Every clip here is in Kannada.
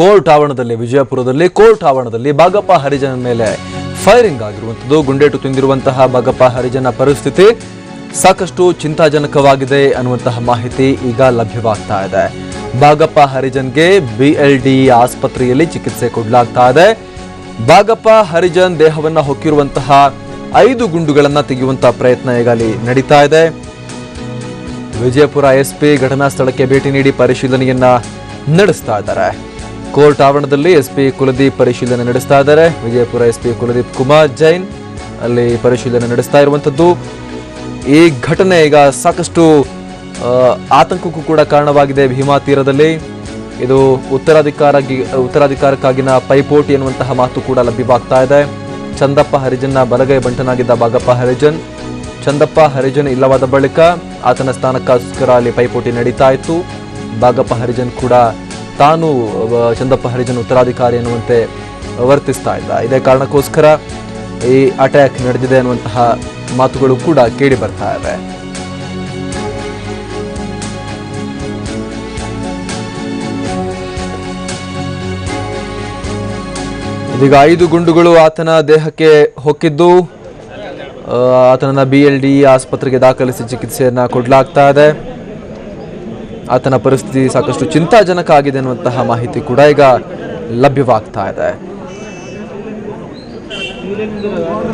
ಕೋರ್ಟ್ ಆವರಣದಲ್ಲಿ, ವಿಜಯಪುರದಲ್ಲಿ, ಕೋರ್ಟ್ ಆವರಣದಲ್ಲಿ ಬಾಗಪ್ಪ ಹರಿಜನ ಮೇಲೆ ಫೈರಿಂಗ್ ಆಗಿರುವಂಥದ್ದು. ಗುಂಡೇಟು ತಿಂದಿರುವಂತಹ ಬಾಗಪ್ಪ ಹರಿಜನ ಪರಿಸ್ಥಿತಿ ಸಾಕಷ್ಟು ಚಿಂತಾಜನಕವಾಗಿದೆ ಅನ್ನುವಂತಹ ಮಾಹಿತಿ ಈಗ ಲಭ್ಯವಾಗ್ತಾ ಇದೆ. ಬಾಗಪ್ಪ ಹರಿಜನ್ಗೆ ಬಿಎಲ್ಡಿ ಆಸ್ಪತ್ರೆಯಲ್ಲಿ ಚಿಕಿತ್ಸೆ ಕೊಡಲಾಗ್ತಾ ಇದೆ. ಬಾಗಪ್ಪ ಹರಿಜನ್ ದೇಹವನ್ನ ಹೊಕ್ಕಿರುವಂತಹ ಐದು ಗುಂಡುಗಳನ್ನು ತೆಗೆಯುವಂತಹ ಪ್ರಯತ್ನ ಈಗ ಅಲ್ಲಿ ನಡೀತಾ ಇದೆ. ವಿಜಯಪುರ ಎಸ್ಪಿ ಘಟನಾ ಸ್ಥಳಕ್ಕೆ ಭೇಟಿ ನೀಡಿ ಪರಿಶೀಲನೆಯನ್ನ ನಡೆಸ್ತಾ ಇದ್ದಾರೆ. ಕೋರ್ಟ್ ಆವರಣದಲ್ಲಿ ಎಸ್ಪಿ ಕುಲದೀಪ್ ಪರಿಶೀಲನೆ ನಡೆಸ್ತಾ ಇದ್ದಾರೆ. ವಿಜಯಪುರ ಎಸ್ಪಿ ಕುಲದೀಪ್ ಕುಮಾರ್ ಜೈನ್ ಅಲ್ಲಿ ಪರಿಶೀಲನೆ ನಡೆಸ್ತಾ ಇರುವಂತದ್ದು. ಈ ಘಟನೆ ಈಗ ಸಾಕಷ್ಟು ಆತಂಕಕ್ಕೂ ಕೂಡ ಕಾರಣವಾಗಿದೆ ಭೀಮಾ ತೀರದಲ್ಲಿ. ಇದು ಉತ್ತರಾಧಿಕಾರ ಉತ್ತರಾಧಿಕಾರಕ್ಕಾಗಿನ ಪೈಪೋಟಿ ಎನ್ನುವಂತಹ ಮಾತು ಕೂಡ ಲಭ್ಯವಾಗ್ತಾ ಇದೆ. ಚಂದಪ್ಪ ಹರಿಜನ್ನ ಬಲಗೈ ಬಂಟನಾಗಿದ್ದ ಬಾಗಪ್ಪ ಹರಿಜನ್. ಚಂದಪ್ಪ ಹರಿಜನ್ ಇಲ್ಲವಾದ ಬಳಿಕ ಆತನ ಸ್ಥಾನಕ್ಕೋಸ್ಕರ ಅಲ್ಲಿ ಪೈಪೋಟಿ ನಡೀತಾ ಇತ್ತು. ಬಾಗಪ್ಪ ಹರಿಜನ್ ಕೂಡ ತಾನು ಚಂದಪ್ಪ ಹರಿಜನ್ ಉತ್ತರಾಧಿಕಾರಿ ಎನ್ನುವಂತೆ ವರ್ತಿಸ್ತಾ ಇದ್ದ. ಇದೇ ಕಾರಣಕ್ಕೋಸ್ಕರ ಈ ಅಟ್ಯಾಕ್ ನಡೆದಿದೆ ಅನ್ನುವಂತಹ ಮಾತುಗಳು ಕೂಡ ಕೇಳಿ ಬರ್ತಾ ಇವೆ. ಇದೀಗ ಐದು ಗುಂಡುಗಳು ಆತನ ದೇಹಕ್ಕೆ ಹೊಕ್ಕಿದ್ದು ಆತನನ್ನ ಬಿ ಆಸ್ಪತ್ರೆಗೆ ದಾಖಲಿಸಿ ಚಿಕಿತ್ಸೆಯನ್ನ ಕೊಡಲಾಗ್ತಾ ಇದೆ. ಆತನ ಪರಿಸ್ಥಿತಿ ಸಾಕಷ್ಟು ಚಿಂತಾಜನಕ ಆಗಿದೆ ಅನ್ನುವಂತಹ ಮಾಹಿತಿ ಕೂಡ ಈಗ ಲಭ್ಯವಾಗ್ತಾ ಇದೆ.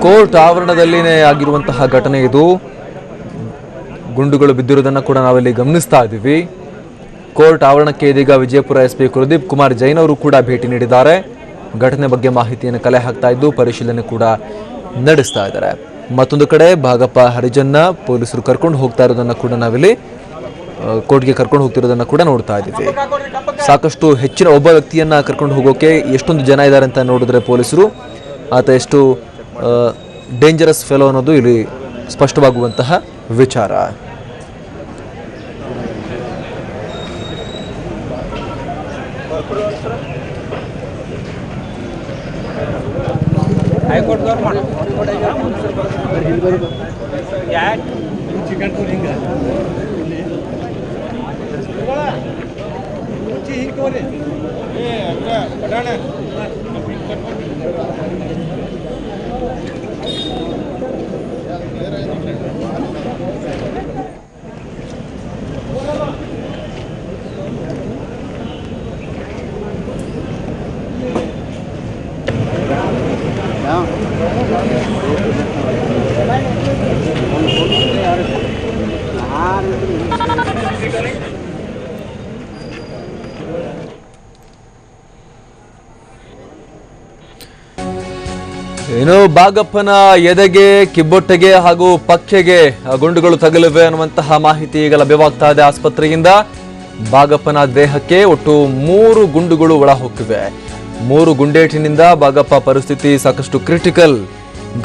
ಕೋರ್ಟ್ ಆವರಣದಲ್ಲಿನೇ ಆಗಿರುವಂತಹ ಘಟನೆ ಇದು. ಗುಂಡುಗಳು ಬಿದ್ದಿರುವುದನ್ನು ಕೂಡ ನಾವಿಲ್ಲಿ ಗಮನಿಸ್ತಾ ಇದ್ದೀವಿ. ಕೋರ್ಟ್ ಆವರಣಕ್ಕೆ ಇದೀಗ ವಿಜಯಪುರ ಎಸ್ಪಿ ಕುಲದೀಪ್ ಕುಮಾರ್ ಜೈನ್ ಅವರು ಕೂಡ ಭೇಟಿ ನೀಡಿದ್ದಾರೆ. ಘಟನೆ ಬಗ್ಗೆ ಮಾಹಿತಿಯನ್ನು ಕಲೆ ಹಾಕ್ತಾ ಇದ್ದು ಪರಿಶೀಲನೆ ಕೂಡ ನಡೆಸ್ತಾ ಇದ್ದಾರೆ. ಮತ್ತೊಂದು ಕಡೆ ಭಾಗಪ್ಪ ಹರಿಜನ್ನ ಪೊಲೀಸರು ಕರ್ಕೊಂಡು ಹೋಗ್ತಾ ಇರೋದನ್ನು ಕೂಡ ನಾವಿಲ್ಲಿ ಕೋರ್ಟ್ಗೆ ಕರ್ಕೊಂಡು ಹೋಗ್ತಿರೋದನ್ನ ಕೂಡ ನೋಡ್ತಾ ಇದ್ದೀವಿ. ಸಾಕಷ್ಟು ಹೆಚ್ಚಿನ ಒಬ್ಬ ವ್ಯಕ್ತಿಯನ್ನು ಕರ್ಕೊಂಡು ಹೋಗೋಕೆ ಎಷ್ಟೊಂದು ಜನ ಇದ್ದಾರೆ ಅಂತ ನೋಡಿದ್ರೆ ಪೊಲೀಸರು. ಆತ ಎಷ್ಟು ಡೇಂಜರಸ್ ಫೆಲೋ ಅನ್ನೋದು ಇಲ್ಲಿ ಸ್ಪಷ್ಟವಾಗುವಂತಹ ವಿಚಾರ. Thank you. ಏನು ಬಾಗಪ್ಪನ ಎದೆಗೆ, ಕಿಬ್ಬೊಟ್ಟೆಗೆ ಹಾಗೂ ಪಕ್ಕೆಗೆ ಗುಂಡುಗಳು ತಗಲಿವೆ ಅನ್ನುವಂತಹ ಮಾಹಿತಿ ಈಗ ಲಭ್ಯವಾಗ್ತಾ ಇದೆ ಆಸ್ಪತ್ರೆಯಿಂದ. ಬಾಗಪ್ಪನ ದೇಹಕ್ಕೆ ಒಟ್ಟು ಮೂರು ಗುಂಡುಗಳು ಒಳ ಹೊಕ್ಕಿವೆ. ಮೂರು ಗುಂಡೇಟಿನಿಂದ ಬಾಗಪ್ಪ ಪರಿಸ್ಥಿತಿ ಸಾಕಷ್ಟು ಕ್ರಿಟಿಕಲ್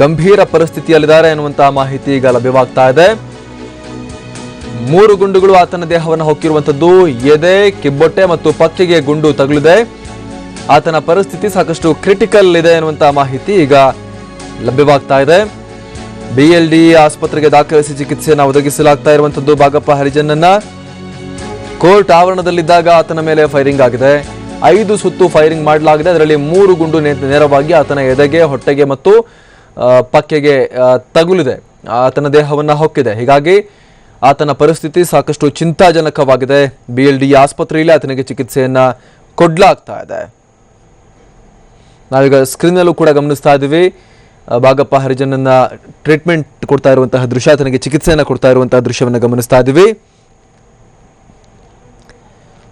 ಗಂಭೀರ ಪರಿಸ್ಥಿತಿಯಲ್ಲಿದ್ದಾರೆ ಅನ್ನುವಂತಹ ಮಾಹಿತಿ ಈಗ ಲಭ್ಯವಾಗ್ತಾ ಇದೆ. ಮೂರು ಗುಂಡುಗಳು ಆತನ ದೇಹವನ್ನು ಹೊಕ್ಕಿರುವಂಥದ್ದು, ಎದೆ, ಕಿಬ್ಬೊಟ್ಟೆ ಮತ್ತು ಪಕ್ಕೆಗೆ ಗುಂಡು ತಗುಲಿದೆ. ಆತನ ಪರಿಸ್ಥಿತಿ ಸಾಕಷ್ಟು ಕ್ರಿಟಿಕಲ್ ಇದೆ ಅನ್ನುವಂತಹ ಮಾಹಿತಿ ಈಗ ಲಭ್ಯವಾಗ್ತಾ ಇದೆ. ಬಿಎಲ್ಡಿ ಆಸ್ಪತ್ರೆಗೆ ದಾಖಲಿಸಿ ಚಿಕಿತ್ಸೆಯನ್ನು ಒದಗಿಸಲಾಗ್ತಾ ಇರುವಂತದ್ದು ಭಾಗಪ್ಪ ಹರಿಜನನ್ನ. ಕೋರ್ಟ್ ಆವರಣದಲ್ಲಿದ್ದಾಗ ಆತನ ಮೇಲೆ ಫೈರಿಂಗ್ ಆಗಿದೆ. ಐದು ಸುತ್ತು ಫೈರಿಂಗ್ ಮಾಡಲಾಗಿದೆ. ಅದರಲ್ಲಿ ಮೂರು ಗುಂಡು ನೇರವಾಗಿ ಆತನ ಎದೆಗೆ, ಹೊಟ್ಟೆಗೆ ಮತ್ತು ಪಕ್ಕೆಗೆ ತಗುಲಿದೆ. ಆತನ ದೇಹವನ್ನ ಹೊಕ್ಕಿದೆ. ಹೀಗಾಗಿ ಆತನ ಪರಿಸ್ಥಿತಿ ಸಾಕಷ್ಟು ಚಿಂತಾಜನಕವಾಗಿದೆ. ಬಿಎಲ್ಡಿ ಆಸ್ಪತ್ರೆಯಲ್ಲಿ ಆತನಿಗೆ ಚಿಕಿತ್ಸೆಯನ್ನ ಕೊಡ್ಲಾಗ್ತಾ ಇದೆ. ನಾವೀಗ ಸ್ಕ್ರೀನಲ್ಲೂ ಕೂಡ ಗಮನಿಸ್ತಾ ಇದ್ದೀವಿ. ಆ, ಬಾಗಪ್ಪ ಹರಿಜನನ್ನ ಟ್ರೀಟ್ಮೆಂಟ್ ಕೊಡ್ತಾ ಇರುವಂತಹ ದೃಶ್ಯ ಆತನಿಗೆ ಚಿಕಿತ್ಸೆಯನ್ನು ಕೊಡ್ತಾ ಇರುವಂತಹ ದೃಶ್ಯವನ್ನು ಗಮನಿಸ್ತಾ ಇದ್ದೀವಿ.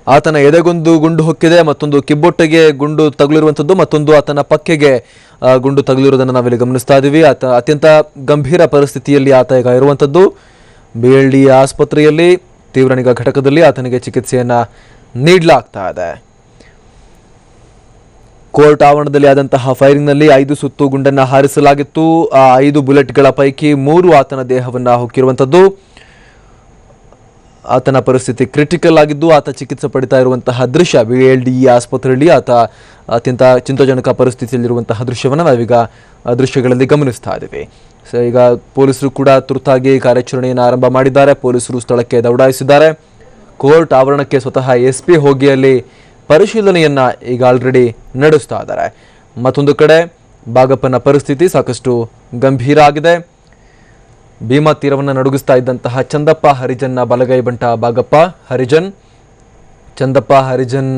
ಆತನ ಎದೆಗೊಂದು ಗುಂಡು ಹೊಕ್ಕಿದೆ ಮತ್ತೊಂದು ಕಿಬ್ಬೊಟ್ಟೆಗೆ ಗುಂಡು ತಗುಲಿರುವಂಥದ್ದು ಮತ್ತೊಂದು ಆತನ ಪಕ್ಕೆಗೆ ಗುಂಡು ತಗುಲಿರುವುದನ್ನು ನಾವಿಲ್ಲಿ ಗಮನಿಸ್ತಾ ಇದ್ದೀವಿ. ಆತ ಅತ್ಯಂತ ಗಂಭೀರ ಪರಿಸ್ಥಿತಿಯಲ್ಲಿ ಆತ ಈಗ ಇರುವಂಥದ್ದು. ಬಿ ಆಸ್ಪತ್ರೆಯಲ್ಲಿ ತೀವ್ರ ನಿಗಾ ಘಟಕದಲ್ಲಿ ಆತನಿಗೆ ಚಿಕಿತ್ಸೆಯನ್ನ ನೀಡಲಾಗ್ತಾ ಇದೆ. ಕೋರ್ಟ್ ಆವರಣದಲ್ಲಿ ಆದಂತಹ ಫೈರಿಂಗ್ನಲ್ಲಿ ಐದು ಸುತ್ತು ಗುಂಡನ್ನು ಹಾರಿಸಲಾಗಿತ್ತು. ಆ ಐದು ಬುಲೆಟ್ಗಳ ಪೈಕಿ ಮೂರು ಆತನ ದೇಹವನ್ನು ಹೊಕ್ಕಿರುವಂಥದ್ದು ಆತನ ಪರಿಸ್ಥಿತಿ ಕ್ರಿಟಿಕಲ್ ಆಗಿದ್ದು ಆತ ಚಿಕಿತ್ಸೆ ಪಡಿತಾ ಇರುವಂತಹ ದೃಶ್ಯ. ಬಿ ಎಲ್ ಡಿ ಆಸ್ಪತ್ರೆಯಲ್ಲಿ ಆತ ಅತ್ಯಂತ ಚಿಂತಾಜನಕ ಪರಿಸ್ಥಿತಿಯಲ್ಲಿರುವಂತಹ ದೃಶ್ಯವನ್ನು ನಾವೀಗ ದೃಶ್ಯಗಳಲ್ಲಿ ಗಮನಿಸ್ತಾ ಇದ್ದೀವಿ. ಸೊ, ಈಗ ಪೊಲೀಸರು ಕೂಡ ತುರ್ತಾಗಿ ಕಾರ್ಯಾಚರಣೆಯನ್ನು ಆರಂಭ ಮಾಡಿದ್ದಾರೆ. ಪೊಲೀಸರು ಸ್ಥಳಕ್ಕೆ ದೌಡಾಯಿಸಿದ್ದಾರೆ. ಕೋರ್ಟ್ ಆವರಣಕ್ಕೆ ಸ್ವತಃ ಎಸ್ ಪಿ ಹೋಗಿ ಅಲ್ಲಿ ಪರಿಶೀಲನೆಯನ್ನ ಈಗ ಆಲ್ರೆಡಿ ನಡೆಸ್ತಾ ಇದ್ದಾರೆ. ಮತ್ತೊಂದು ಕಡೆ, ಬಾಗಪ್ಪನ ಪರಿಸ್ಥಿತಿ ಸಾಕಷ್ಟು ಗಂಭೀರ ಆಗಿದೆ. ಭೀಮಾ ತೀರವನ್ನು ನಡುಗಿಸ್ತಾ ಇದ್ದಂತಹ ಚಂದಪ್ಪ, ಹರಿಜನ್ನ ಬಲಗೈ ಬಂಟ ಬಾಗಪ್ಪ, ಹರಿಜನ್. ಚಂದಪ್ಪ, ಹರಿಜನ್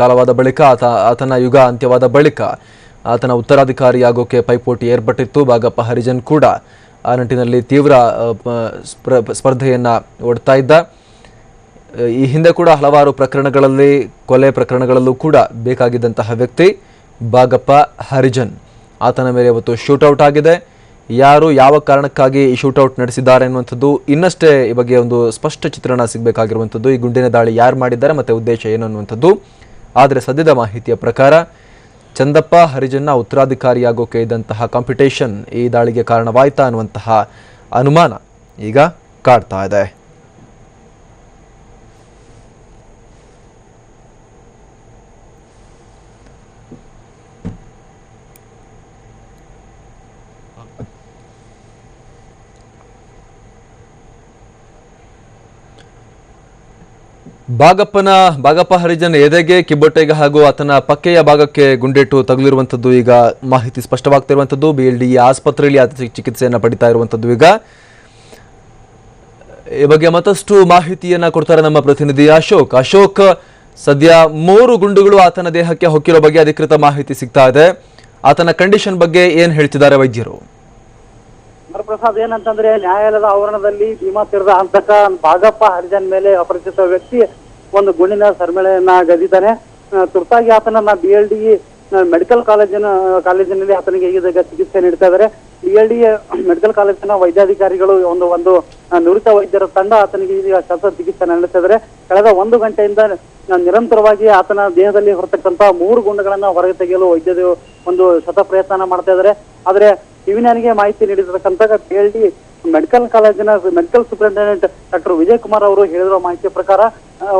ಕಾಲವಾದ ಬಳಿಕ ಆತ, ಆತನ ಯುಗ ಅಂತ್ಯವಾದ ಬಳಿಕ ಆತನ ಉತ್ತರಾಧಿಕಾರಿಯಾಗೋಕೆ ಪೈಪೋಟಿ ಏರ್ಪಟ್ಟಿತ್ತು, ಬಾಗಪ್ಪ, ಹರಿಜನ್ ಕೂಡ ಆ ನಿಟ್ಟಿನಲ್ಲಿ ತೀವ್ರ ಸ್ಪರ್ಧೆಯನ್ನು ಒಡ್ತಾ ಇದ್ದ. ಈ ಹಿಂದೆ ಕೂಡ ಹಲವಾರು ಪ್ರಕರಣಗಳಲ್ಲಿ, ಕೊಲೆ ಪ್ರಕರಣಗಳಲ್ಲೂ ಕೂಡ ಬೇಕಾಗಿದ್ದಂತಹ ವ್ಯಕ್ತಿ ಬಾಗಪ್ಪ ಹರಿಜನ್. ಆತನ ಮೇಲೆ ಇವತ್ತು ಶೂಟೌಟ್ ಆಗಿದೆ. ಯಾರು ಯಾವ ಕಾರಣಕ್ಕಾಗಿ ಈ ಶೂಟೌಟ್ ನಡೆಸಿದ್ದಾರೆ ಅನ್ನುವಂಥದ್ದು ಇನ್ನಷ್ಟೇ ಈ ಬಗ್ಗೆ ಒಂದು ಸ್ಪಷ್ಟ ಚಿತ್ರಣ ಸಿಗಬೇಕಾಗಿರುವಂಥದ್ದು. ಈ ಗುಂಡಿನ ದಾಳಿ ಯಾರು ಮಾಡಿದ್ದಾರೆ ಮತ್ತು ಉದ್ದೇಶ ಏನು ಅನ್ನುವಂಥದ್ದು. ಆದರೆ ಸದ್ಯದ ಮಾಹಿತಿಯ ಪ್ರಕಾರ ಚಂದಪ್ಪ ಹರಿಜನ್ನ ಉತ್ತರಾಧಿಕಾರಿಯಾಗೋಕೆ ಇದ್ದಂತಹ ಕಾಂಪಿಟೇಷನ್ ಈ ದಾಳಿಗೆ ಕಾರಣವಾಯ್ತಾ ಅನ್ನುವಂತಹ ಅನುಮಾನ ಈಗ ಕಾಡ್ತಾ ಇದೆ. ಬಾಗಪ್ಪನ ಬಾಗಪ್ಪ ಹರಿಜನ್ ಎದೆಗೆ, ಕಿಬ್ಬೊಟ್ಟೆಗೆ ಹಾಗೂ ಆತನ ಪಕ್ಕೆಯ ಭಾಗಕ್ಕೆ ಗುಂಡೇಟು ತಗುಲಿರುವಂಥದ್ದು ಈಗ ಮಾಹಿತಿ ಸ್ಪಷ್ಟವಾಗ್ತಿರುವಂಥದ್ದು. ಬಿ ಎಲ್ ಡಿ ಆಸ್ಪತ್ರೆಯಲ್ಲಿ ಆತ ಚಿಕಿತ್ಸೆಯನ್ನು ಪಡಿತಾ ಇರುವಂಥದ್ದು ಈಗ. ಈ ಬಗ್ಗೆ ಮತ್ತಷ್ಟು ಮಾಹಿತಿಯನ್ನ ಕೊಡ್ತಾರೆ ನಮ್ಮ ಪ್ರತಿನಿಧಿ ಅಶೋಕ್. ಅಶೋಕ್, ಸದ್ಯ ಮೂರು ಗುಂಡುಗಳು ಆತನ ದೇಹಕ್ಕೆ ಹೊಕ್ಕಿರೋ ಬಗ್ಗೆ ಅಧಿಕೃತ ಮಾಹಿತಿ ಸಿಗ್ತಾ ಇದೆ. ಆತನ ಕಂಡೀಷನ್ ಬಗ್ಗೆ ಏನು ಹೇಳ್ತಿದ್ದಾರೆ ವೈದ್ಯರು? ಪ್ರಸಾದ್ ಏನಂತಂದ್ರೆ ನ್ಯಾಯಾಲಯದ ಆವರಣದಲ್ಲಿ ಭೀಮಾ ತೀರದ ಹಂತಕ ಭಾಗಪ್ಪ ಹರಿಜನ್ ಮೇಲೆ ಅಪರಿಚಿತ ವ್ಯಕ್ತಿ ಒಂದು ಗುಂಡಿನ ಸರ್ಮಳೆಯನ್ನ ಗದಿತಾನೆ ತುರ್ತಾಗಿ ಆತನನ್ನ ಬಿ ಎಲ್ ಡಿ ಮೆಡಿಕಲ್ ಕಾಲೇಜಿನ, ಕಾಲೇಜಿನಲ್ಲಿ ಆತನಿಗೆ ಈಗ ಚಿಕಿತ್ಸೆ ನೀಡ್ತಾ ಇದ್ದಾರೆ ಬಿ ಎಲ್ ಡಿ ಮೆಡಿಕಲ್ ಕಾಲೇಜಿನ ವೈದ್ಯಾಧಿಕಾರಿಗಳು ಒಂದು ಒಂದು ನುರಿತ ವೈದ್ಯರ ತಂಡ ಆತನಿಗೆ ಈಗ ಶಸ್ತ್ರಚಿಕಿತ್ಸೆ ನಡೆಸ್ತಾ ಇದ್ದಾರೆ ಕಳೆದ ಒಂದು ಗಂಟೆಯಿಂದ ನಿರಂತರವಾಗಿ ಆತನ ದೇಹದಲ್ಲಿ ಹೊರತಕ್ಕಂತಹ ಮೂರು ಗುಂಡುಗಳನ್ನ ಹೊರಗೆ ತೆಗೆಯಲು ವೈದ್ಯರು ಒಂದು ಶತ ಪ್ರಯತ್ನ ಮಾಡ್ತಾ ಇದ್ದಾರೆ ಆದ್ರೆ ಟಿವಿನರಿಗೆ ಮಾಹಿತಿ ನೀಡಿರ್ತಕ್ಕಂಥ ಡಿ ಮೆಡಿಕಲ್ ಕಾಲೇಜಿನ medical superintendent doctor Vijay Kumar ಅವರು ಹೇಳಿರುವ ಮಾಹಿತಿ ಪ್ರಕಾರ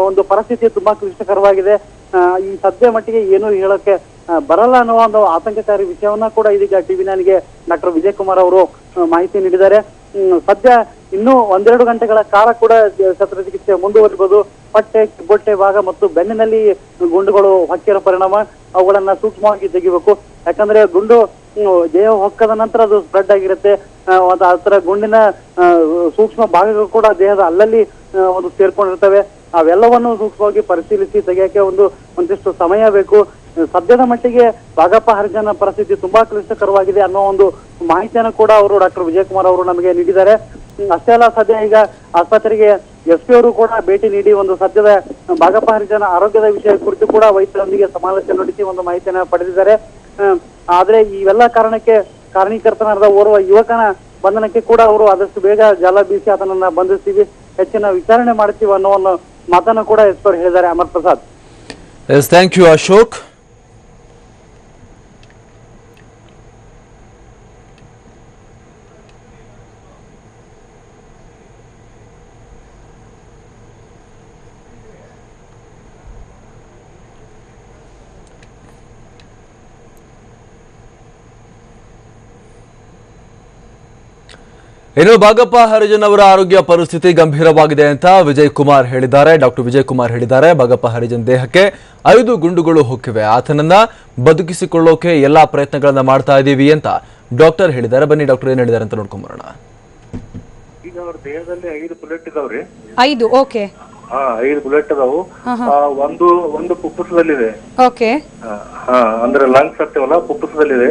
ಒಂದು ಪರಿಸ್ಥಿತಿ ತುಂಬಾ ಕ್ಲಿಷ್ಟಕರವಾಗಿದೆ. ಈ ಸದ್ಯ ಮಟ್ಟಿಗೆ ಏನು ಹೇಳಕ್ಕೆ ಬರಲ್ಲ ಅನ್ನುವ ಒಂದು ಆತಂಕಕಾರಿ ವಿಷಯವನ್ನ ಕೂಡ ಇದೀಗ ಟಿವಿ ನಾನಿಗೆ ಡಾಕ್ಟರ್ ವಿಜಯ್ ಕುಮಾರ್ ಅವರು ಮಾಹಿತಿ ನೀಡಿದ್ದಾರೆ. ಸದ್ಯ ಇನ್ನೂ ಒಂದೆರಡು ಗಂಟೆಗಳ ಕಾಲ ಕೂಡ ಶಸ್ತ್ರಚಿಕಿತ್ಸೆ ಮುಂದುವರಿಬಹುದು ಪಟ್ಟೆ ಕಿಬ್ಬೊಟ್ಟೆ, ಭಾಗ ಮತ್ತು ಬೆನ್ನಿನಲ್ಲಿ ಗುಂಡುಗಳು ಹಾಕಿರೋ ಪರಿಣಾಮ ಅವುಗಳನ್ನ ಸೂಕ್ಷ್ಮವಾಗಿ ತೆಗಿಬೇಕು. ಯಾಕಂದ್ರೆ ಗುಂಡು ದೇಹ ಹೊಕ್ಕದ ನಂತರ ಅದು ಸ್ಪ್ರೆಡ್ ಆಗಿರುತ್ತೆ. ಒಂದು ಆ ಗುಂಡಿನ ಸೂಕ್ಷ್ಮ ಭಾಗಗಳು ಕೂಡ ದೇಹದ ಅಲ್ಲಲ್ಲಿ ಒಂದು ಸೇರ್ಕೊಂಡಿರ್ತವೆ. ಅವೆಲ್ಲವನ್ನು ಸೂಕ್ಷ್ಮವಾಗಿ ಪರಿಶೀಲಿಸಿ ತೆಗೆಯಕ್ಕೆ ಒಂದು, ಒಂದಿಷ್ಟು ಸಮಯ ಬೇಕು. ಸದ್ಯದ ಮಟ್ಟಿಗೆ ಬಾಗಪ್ಪ ಹರಿಜನ ಪರಿಸ್ಥಿತಿ ತುಂಬಾ ಕ್ಲಿಷ್ಟಕರವಾಗಿದೆ ಅನ್ನೋ ಒಂದು ಮಾಹಿತಿಯನ್ನು ಕೂಡ ಅವರು ಡಾಕ್ಟರ್ ವಿಜಯಕುಮಾರ್ ಅವರು ನಮಗೆ ನೀಡಿದ್ದಾರೆ. ಅಷ್ಟೇ ಅಲ್ಲ, ಸದ್ಯ ಈಗ ಆಸ್ಪತ್ರೆಗೆ ಎಸ್ ಪಿ ಅವರು ಕೂಡ ಭೇಟಿ ನೀಡಿ ಒಂದು ಸದ್ಯದ ಬಾಗಪ್ಪ ಹರಿಜನ ಆರೋಗ್ಯದ ವಿಷಯ ಕುರಿತು ಕೂಡ ವೈದ್ಯರೊಂದಿಗೆ ಸಮಾಲೋಚನೆ ನಡೆಸಿ ಒಂದು ಮಾಹಿತಿಯನ್ನು ಪಡೆದಿದ್ದಾರೆ. ಆದ್ರೆ ಇವೆಲ್ಲ ಕಾರಣಕ್ಕೆ ಕಾರಣೀಕರ್ತನಾದ ಓರ್ವ ಯುವಕನ ಬಂಧನಕ್ಕೆ ಕೂಡ ಅವರು ಆದಷ್ಟು ಬೇಗ ಜಾಲ ಬೀಸಿ ಆತನನ್ನ ಬಂಧಿಸ್ತೀವಿ. ಹೆಚ್ಚಿನ ವಿಚಾರಣೆ ಮಾಡ್ತೀವಿ ಅನ್ನೋ ಒಂದು ಮಾತನ್ನು ಕೂಡ ಎಸ್ ಹೇಳಿದ್ದಾರೆ Amar Prasad. Yes thank you Ashok ಇನ್ನು ಭಾಗಪ್ಪ ಹರಿಜನ್ ಅವರ ಆರೋಗ್ಯ ಪರಿಸ್ಥಿತಿ ಗಂಭೀರವಾಗಿದೆ ಅಂತ ವಿಜಯ್ ಕುಮಾರ್ ಹೇಳಿದ್ದಾರೆ. ಡಾಕ್ಟರ್ ವಿಜಯ್ ಕುಮಾರ್ ಹೇಳಿದ್ದಾರೆ ಭಾಗಪ್ಪ ಹರಿಜನ್ ದೇಹಕ್ಕೆ ಐದು ಗುಂಡುಗಳು ಹೊಕ್ಕಿವೆ. ಆತನನ್ನ ಬದುಕಿಸಿಕೊಳ್ಳೋಕೆ ಎಲ್ಲಾ ಪ್ರಯತ್ನಗಳನ್ನ ಮಾಡ್ತಾ ಇದ್ದೀವಿ ಅಂತ ಡಾಕ್ಟರ್ ಹೇಳಿದ್ದಾರೆ. ಬನ್ನಿ ಡಾಕ್ಟರ್ ಏನ್ ಹೇಳಿದ್ದಾರೆ ಅಂತ ನೋಡ್ಕೊಂಡ್ ಬರೋಣ ಈಗ ಅವ್ರ ದೇಹದಲ್ಲಿ ಐದು ಬುಲೆಟ್ ಇದಾವ್ರಿ ಐದು ಓಕೆ. ಹಾ ಐದು ಬುಲೆಟ್ ಅದಾವು ಆ, ಒಂದು ಒಂದು ಪುಪ್ಪಸದಲ್ಲಿದೆ. ಓಕೆ. ಆ, ಹಾ ಅಂದ್ರೆ ಲಂಗ್ಸ್ ಆಗ್ತೇವಲ್ಲ ಪುಪ್ಪಸದಲ್ಲಿದೆ.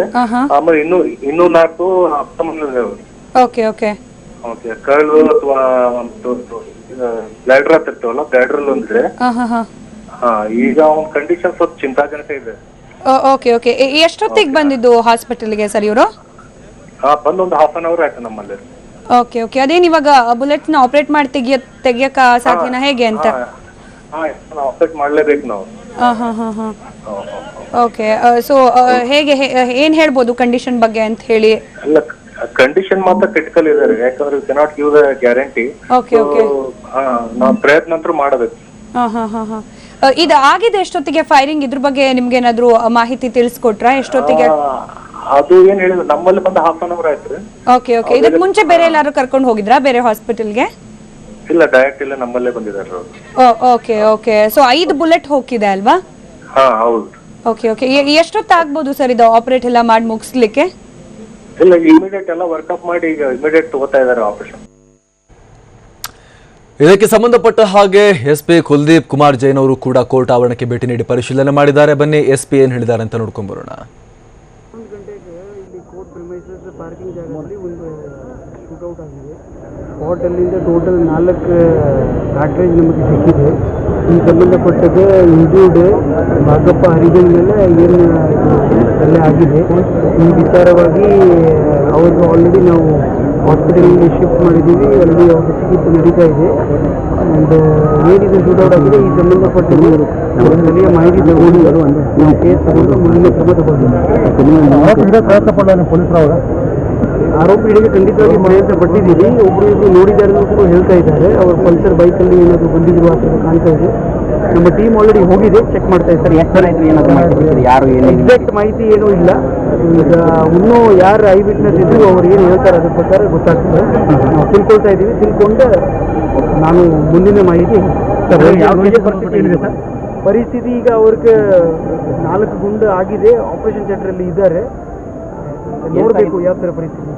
ಆಮೇಲೆ ಇನ್ನು ಇನ್ನೂ ನಾಲ್ಕು ಓಕೆ ಓಕೆ ಓಕೆ ಕರ್ಳು ಅಥವಾ ಬ್ಲಾಡರ್ ಆಗ್ತಿರ್ತೇವಲ್ಲ ಬ್ಲಾಡರ್ ಒಂದಿದೆ ಹಾಂ ಈಗ ಅವ್ನ ಕಂಡೀಷನ್ ಸ್ವಲ್ಪ ಚಿಂತಾಜನಕ ಇದೆ. ಓಕೆ ಓಕೆ ಎಷ್ಟೊತ್ತಿಗೆ ಬಂದಿದ್ದು ಹಾಸ್ಪಿಟಲ್ಗೆ ಸರ್ ಇವರು? ಹಾ ಬಂದ್ ಒಂದು ಹಾಫ್ ಅನ್ ಅವರ್ ಆಯ್ತು ನಮ್ಮಲ್ಲಿ. ಓಕೆ ಓಕೆ ಅದೇನು ಇವಾಗ ಬುಲೆಟ್ನ ಆಪರೇಟ್ ಮಾಡಿ ತೆಗಿಯ ತೆಗಿಯಕ ಸಾಧ್ಯನಾ ಹೇಗೆ ಅಂತ? ಆಪರೇಟ್ ಮಾಡಲೇಬೇಕು ನಾವು. ಓಕೆ ಸೊ ಹೇಗೆ ಏನ್ ಹೇಳ್ಬೋದು ಕಂಡೀಷನ್ ಬಗ್ಗೆ ಅಂತ ಹೇಳಿ? ಕಂಡೀಷನ್ ಮಾತ್ರ ಕ್ರಿಟಿಕಲ್ ಇದೆ ರೀ ಯಾಕಂದ್ರೆ cannot give the guarantee okay okay ನಾವು ಪ್ರಯತ್ನ ಅಂತೂ ಮಾಡಬೇಕು. ಹಾಂ ಹಾಂ ಹಾಂ ಹಾಂ. ಇದು ಆಗಿದೆ ಎಷ್ಟೊತ್ತಿಗೆ ಫೈರಿಂಗ್ ಇದ್ರ ಬಗ್ಗೆ ನಿಮ್ಗೆ ಏನಾದ್ರು ಮಾಹಿತಿ ತಿಳಿಸ್ಕೊಟ್ರಾ ಎಷ್ಟೊತ್ತಿಗೆ? ಅದು ಏನ್ ಹೇಳಿದ್ರು ನಮ್ಮಲ್ಲಿ ಬಂದ ಹಾಫ್ ಅನ್ ಅವರ್ ಆಯ್ತು. ಓಕೆ ಓಕೆ ಇದಕ್ಕೆ ಮುಂಚೆ ಬೇರೆ ಎಲ್ಲಾರು ಕರ್ಕೊಂಡು ಹೋಗಿದ್ರಾ ಬೇರೆ ಹಾಸ್ಪಿಟಲ್ಗೆ ಇಲ್ಲ ಡೈರೆಕ್ಟ್ ಇಲ್ಲ ನಮ್ಮಲ್ಲೇ ಬಂದಿದ್ದಾರೆ ಅವ್ರು. ಓಕೆ ಓಕೆ ಸೊ ಐದು ಬುಲೆಟ್ ಹೋಗಿದೆ ಅಲ್ವಾ? ಹಾ ಹೌದು. ಓಕೆ ಓಕೆ ಎಷ್ಟೊತ್ತಾಗ್ಬೋದು ಸರ್ ಇದು ಆಪರೇಟ್ ಎಲ್ಲ ಮಾಡಿ ಮುಗಿಸ್ಲಿಕ್ಕೆ? ಇಲ್ಲ ಇಮಿಡಿಯೇಟ್ ಎಲ್ಲ ವರ್ಕಪ್ ಮಾಡಿ ಈಗ ಇಮಿಡಿಯೇಟ್ ತಗೋತಾ ಇದ್ದಾರೆ ಆಪರೇಷನ್ ಇದಕ್ಕೆ ಸಂಬಂಧಪಟ್ಟ ಹಾಗೆ ಎಸ್ ಪಿ ಕುಲ್ದೀಪ್ ಕುಮಾರ್ ಜೈನ್ ಅವರು ಕೂಡ ಕೋರ್ಟ್ ಆವರಣಕ್ಕೆ ಭೇಟಿ ನೀಡಿ ಪರಿಶೀಲನೆ ಮಾಡಿದ್ದಾರೆ. ಬನ್ನಿ ಎಸ್ ಪಿ ಏನ್ ಹೇಳಿದ್ದಾರೆ ಅಂತ ನೋಡ್ಕೊಂಡ್ ಬರೋಣ. ಒಂದು ಗಂಟೆಗೆ ಇಲ್ಲಿ ಕೋರ್ಟ್ ಅಲ್ಲಿಂದ ಪಾರ್ಕಿಂಗ್ ಜಾಗದಲ್ಲಿ ಒಂದು ಶೂಟೌಟ್ ಆಗಿದೆ. ಟೋಟಲ್ ನಾಲ್ಕು ಕಾರ್ಟ್ರೇಜ್ ನಮಗೆ ಸಿಕ್ಕಿದೆ. ಈ ಸಂಬಂಧಪಟ್ಟಗೆ ಇಂಜೂರ್ಡ್ ಭಾಗಪ್ಪ ಹರಿಜನ್ ಮೇಲೆ ಏನು ಅಲ್ಲೇ ಆಗಿದೆ. ಈ ವಿಚಾರವಾಗಿ ಅವರು ಆಲ್ರೆಡಿ ನಾವು ಹಾಸ್ಪಿಟಲ್ಗೆ ಶಿಫ್ಟ್ ಮಾಡಿದ್ದೀವಿ. ಅಲ್ಲಿ ಅವ್ರ ಚಿಕಿತ್ಸೆ ನಡೀತಾ ಇದೆ. ಅಂಡ್ ಏನಿದೆ ಶೂಟೌಟ್ ಆಗಿದೆ ಈ ಸಂಬಂಧಪಟ್ಟ ಸ್ಥಳೀಯ ಮಾಹಿತಿ ತಗೊಂಡು ಈ ಕೇಸ್ ತಗೊಂಡು ಮುಂದೆ ಕ್ರಮ ತಗೊಂಡಿದ್ದೀವಿ ಪ್ರಯತ್ನ ಪಡೋಣ ಪೊಲೀಸರು ಆರೋಪಿಗಳಿಗೆ ಖಂಡಿತವಾಗಿ ಪ್ರಯತ್ನ ಪಟ್ಟಿದ್ದೀವಿ ಒಬ್ಬರು ಇಬ್ಬರು ನೋಡಿದ್ದಾರೆ ಅಂತ ಕೂಡ ಹೇಳ್ತಾ ಇದ್ದಾರೆ. ಅವರು ಪಲ್ಸರ್ ಬೈಕಲ್ಲಿ ಏನಾದರೂ ಬಂದಿದ್ರು ಆ ಥರ ಕಾಣ್ತಾ ಇದೆ. ನಮ್ಮ ಟೀಮ್ ಆಲ್ರೆಡಿ ಹೋಗಿದೆ. ಚೆಕ್ ಮಾಡ್ತಾ ಇದ್ದಾರೆ. ಯಾರು ಏನು ಎಕ್ಸಾಕ್ಟ್ ಮಾಹಿತಿ ಏನೂ ಇಲ್ಲ. ಈಗ ಇನ್ನೂ ಯಾರು ಐ ವಿಟ್ನೆಸ್ ಇದ್ರು ಅವ್ರು ಏನು ಹೇಳ್ತಾರೆ ಅದ್ರ ಪ್ರಕಾರ ಗೊತ್ತಾಗ್ತದೆ. ನಾವು ತಿಳ್ಕೊಳ್ತಾ ಇದ್ದೀವಿ. ತಿಳ್ಕೊಂಡು ನಾನು ಮುಂದಿನ ಮಾಹಿತಿ ಪರಿಸ್ಥಿತಿ ಈಗ ಅವ್ರಿಗೆ ನಾಲ್ಕು ಗುಂಡು ಆಗಿದೆ. ಆಪರೇಷನ್ ಥಿಯೇಟ್ರಲ್ಲಿ ಇದ್ದಾರೆ. ನೋಡಬೇಕು ಯಾವ ಥರ ಪರಿಸ್ಥಿತಿ